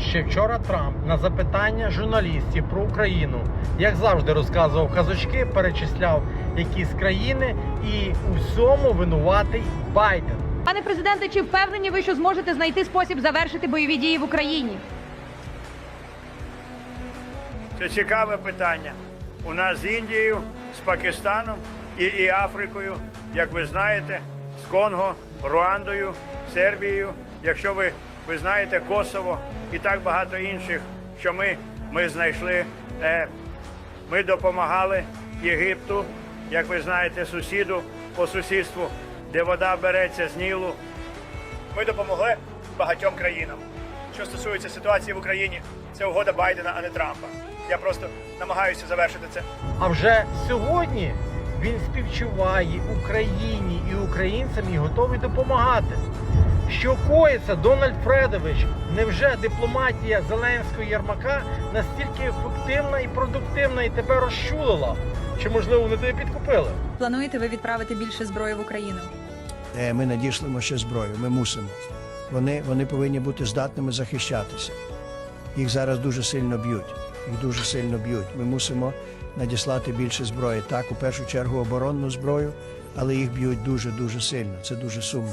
Ще вчора Трамп на запитання журналістів про Україну, як завжди розказував казочки, перечисляв якісь країни і у всьому винуватий Байден. Пане президенте, чи впевнені ви, що зможете знайти спосіб завершити бойові дії в Україні? Це цікаве питання. У нас з Індією, з Пакистаном і, і Африкою, як ви знаєте, з Конго, Руандою, Сербією, якщо ви, ви знаєте, Косово і так багато інших, що ми, ми знайшли. Е, ми допомагали Єгипту, як ви знаєте, сусіду по сусідству, де вода береться з Нілу. Ми допомогли багатьом країнам. Що стосується ситуації в Україні, це угода Байдена, а не Трампа. Я просто намагаюся завершити це. А вже сьогодні він співчуває Україні і українцям і готовий допомагати. Що коїться, Дональд Фредович, невже дипломатія Зеленського Єрмака настільки ефективна і продуктивна і тебе розчулила? Чи можливо вони тебе підкупили? Плануєте ви відправити більше зброї в Україну? Е, Ми надішлемо ще зброю, ми мусимо. Вони, вони повинні бути здатними захищатися. Їх зараз дуже сильно б'ють. Їх дуже сильно б'ють. Ми мусимо надіслати більше зброї. Так, у першу чергу оборонну зброю, але їх б'ють дуже дуже сильно. Це дуже сумно.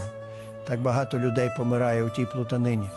Так багато людей помирає у тій плутанині.